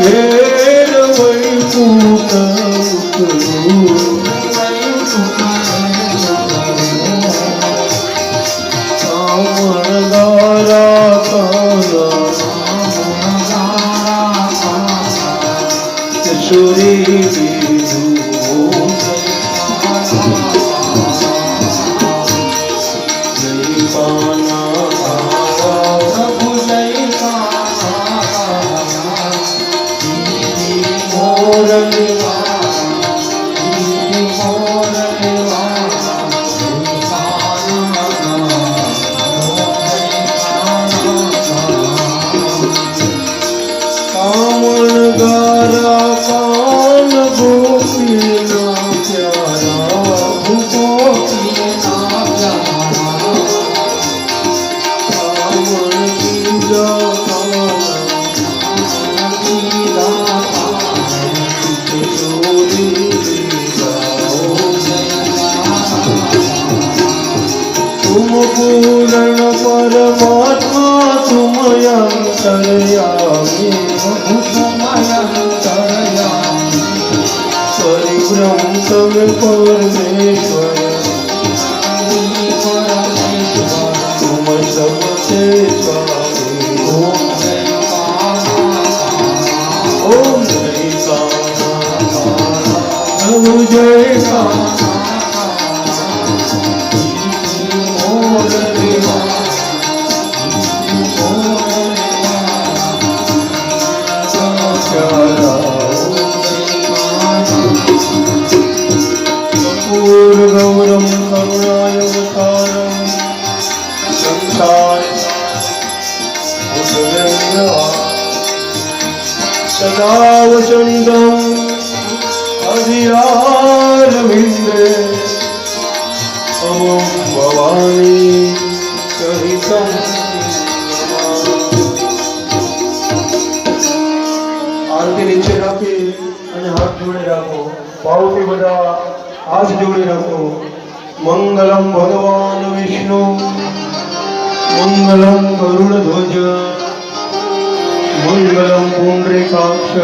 괴로울 부끄러워 정말 너라 떠나 주님이 पूर्ण परमात्मा तुम अंतर्यामी परिभ्रम तम परमेश्वर ગાવું જોઈએ પૂર્વગૌરમ કરુણાયવતારમ સંતાન ચરણારવિંદે અમો ભવાની કહી આરતી નીચે રાખી અને હાથ જોડે રાખો. ભાવથી બધા હાથ જોડે રાખો. મંગલમ ભગવાન વિષ્ણુ. મંગલમ ગરુડધ્વજ મંગલમ પુંડરીકાક્ષ.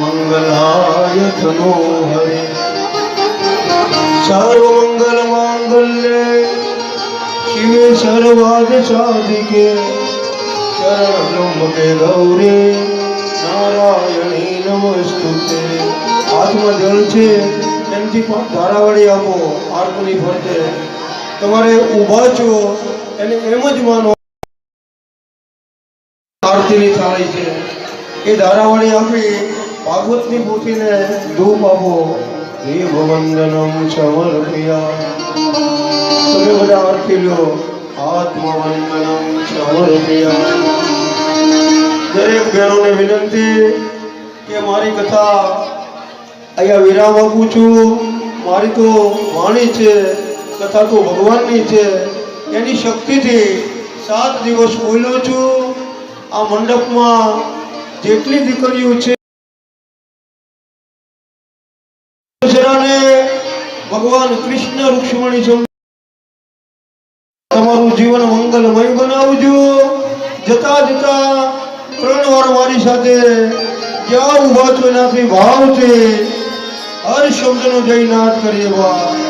મંગલા મંગલાય તનો હરે સર્વમંગલ માંગલ્ય શિવે સર્વાદ સાધિકે શરણમ ગૌરે નારાયણી નમસ્તુતે હાથમાં જળ છે એમથી ધારાવળી આપો આરતીની ફરતે તમારે ઊભા છો એને એમ જ માનો આરતીની થાળી છે એ ધારાવળી આપી ભાગવતની મૂર્તિને ધૂપ આપો આત્મવંદનમ સમર્પયા દરેક બહેનોને વિનંતી કે મારી કથા અહીંયા વિરામ આપું છું મારી તો વાણી છે, કથા તો ભગવાનની છે. એની શક્તિથી સાત દિવસ બોલ્યો છું. આ મંડપમાં જેટલી દીકરીઓ છે દશેરાને ભગવાન કૃષ્ણ રૂક્ષ્મણી તમારું જીવન મંગલમય બનાવજો. જતા જતા ત્રણ વાર મારી સાથે જ્યાં ઊભા છો એનાથી ભાવથી હર શબ્દનો જયનાથ કરીએ બા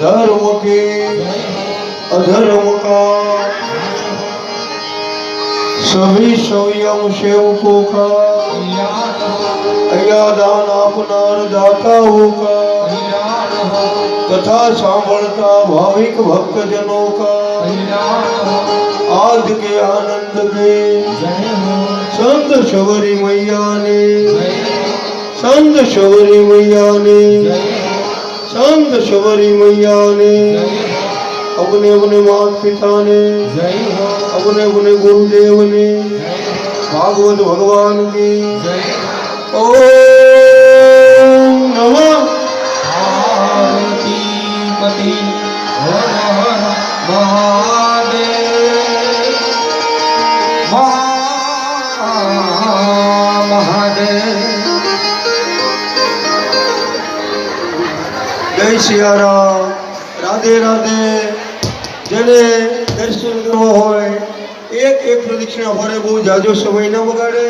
धर्म के अधर्म का। सभी संयम सेवकों का। अया दान अपनार दाताओं का। कथा सांभता भाविक भक्तजनों का। साध के आनंद के। संत शबरी मैया ने। संत शबरी मैया ने। शांत शबरी मैया ने अपने अपने माता पिता ने अपने अपने गुरुदेव ने भागवत भगवान की ओ नमः भारती पति महाराज જય સિયારામ રાધે રાધે. જેને દર્શન કરવો હોય એક એક પ્રદક્ષિણા ફરે, બહુ જાજો સમય ન બગાડે.